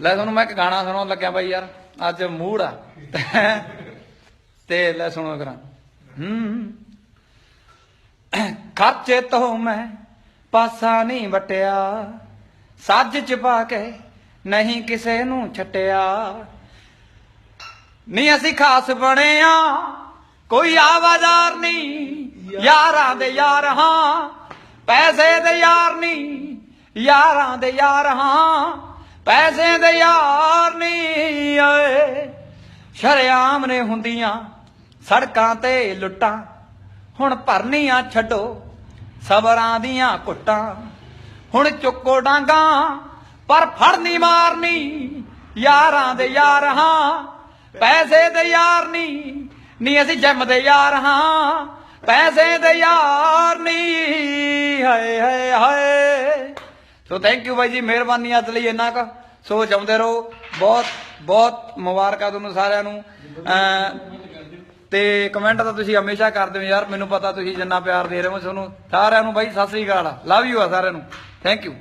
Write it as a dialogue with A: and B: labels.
A: ਲੈ ਤੁਹਾਨੂੰ ਮੈਂ ਇੱਕ ਗਾਣਾ ਸੁਣਾਉਣ ਲੱਗਿਆ ਬਾਈ ਯਾਰ, ਅੱਜ ਮੂਡ ਆ। ਤੇ ਲੈ ਸੁਣੋ ਕਰਾਂ ਹੂੰ। ਖਰਚੇ ਤੋਂ ਮੈਂ ਪਾਸਾ ਨਹੀਂ ਵਟਿਆ, ਸੱਜ ਚ ਪਾ ਕੇ ਨਹੀਂ ਕਿਸੇ ਨੂੰ ਛੱਟਿਆ। ਨਹੀਂ ਅਸੀਂ ਖਾਸ ਬਣੇ ਆ ਕੋਈ ਆਵਾਜ਼ਾਰ ਨਹੀਂ, ਯਾਰਾਂ ਦੇ ਯਾਰ ਹਾਂ, ਪੈਸੇ ਦੇ ਯਾਰ ਨਹੀਂ, ਯਾਰਾਂ ਦੇ ਯਾਰ ਹਾਂ। ਪੈਸੇ ਦੇ ਯਾਰ ਨਹੀਂ ਓਏ ਸ਼ਰਿਆਮ ਨੇ ਹੁੰਦੀਆਂ ਸੜਕਾਂ ਤੇ ਲੁੱਟਾਂ। ਹੁਣ ਭਰਨੀਆਂ ਛੱਡੋ ਸਬਰਾਂ ਦੀਆਂ ਕੁੱਟਾਂ। ਹੁਣ ਚੁੱਕੋ ਡਾਂਗਾ, ਪਰ ਫੜਨੀ ਮਾਰਨੀ ਯਾਰਾਂ ਦੇ ਯਾਰ ਹਾਂ। ਪੈਸੇ ਦੇ ਯਾਰ ਨਹੀਂ ਨਹੀਂ ਅਸੀਂ ਜਿਮ ਦੇ ਯਾਰ ਹਾਂ। ਪੈਸੇ ਦੇ ਯਾਰ ਨਹੀਂ ਹਾਏ ਹਾਏ ਹਾਏ। ਸੋ ਥੈਂਕ ਯੂ ਬਾਈ ਜੀ ਮਿਹਰਬਾਨੀ ਅੱਜ ਲਈ ਇੰਨਾ ਕੁ। ਸੋ, ਚਾਹੁੰਦੇ ਰਹੋ। ਬਹੁਤ ਬਹੁਤ ਮੁਬਾਰਕਾਂ ਤੁਹਾਨੂੰ ਸਾਰਿਆਂ ਨੂੰ। ਅਮ ਤੇ ਕਮੈਂਟ ਤਾਂ ਤੁਸੀਂ ਹਮੇਸ਼ਾ ਕਰਦੇ ਹੋ ਯਾਰ। ਮੈਨੂੰ ਪਤਾ ਤੁਸੀਂ ਜਿੰਨਾ ਪਿਆਰ ਦੇ ਰਹੇ ਹੋ। ਤੁਹਾਨੂੰ ਸਾਰਿਆਂ ਨੂੰ ਬਾਈ, ਸਤਿ ਸ੍ਰੀ ਅਕਾਲ। ਲਵ ਯੂ ਆ ਸਾਰਿਆਂ ਨੂੰ। Thank you